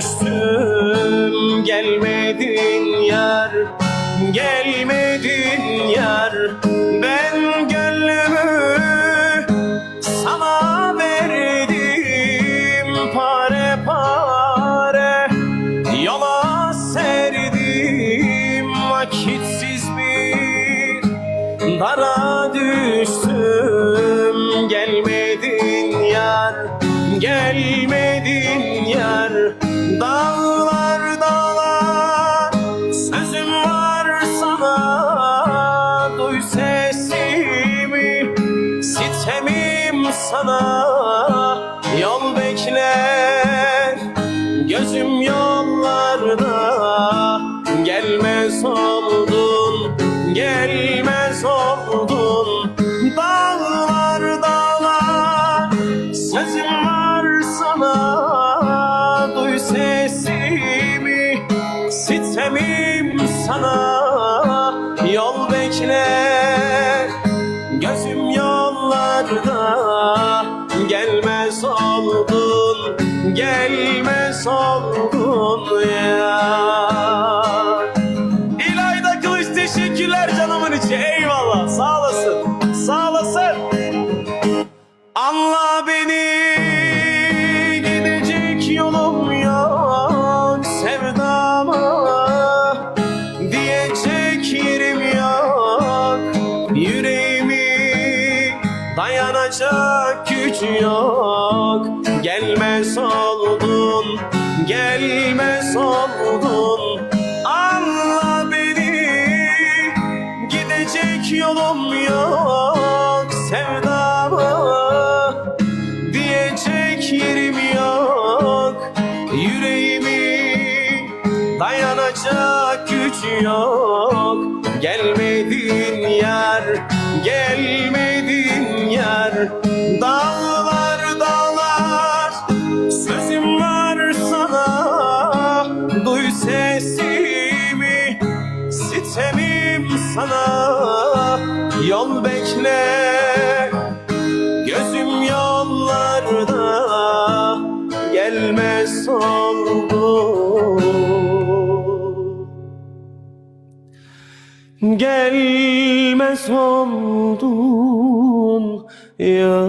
düştüm gelmedin yar Gelmedin yar. Ben gönlümü sana verdim Pare pare yola serdim. Vakitsiz bir dara düştüm. Dağlar dağlar sözüm var sana. Duy sesimi sitemim sana. Yol bekler gözüm yollarda. Gelmez oldun, gelmez oldun. Dağlar dağlar sözüm var sitemim sana Yol bekler gözüm yollarda Gelmez oldun, gelmez oldun ya. İlayda Kılıç teşekkürler canımın içi. Eyvallah sağ olasın sağ olasın. Anla beni dayanacak güç yok. Gelmez oldun gelmez oldun. Anla beni Gidecek yolum yok. Sevdama Diyecek yerim yok. Yüreğimi dayanacak güç yok sesimi sitemim sana. Yol bekle gözüm yollarda. Gelmez oldu Gelmez oldun ya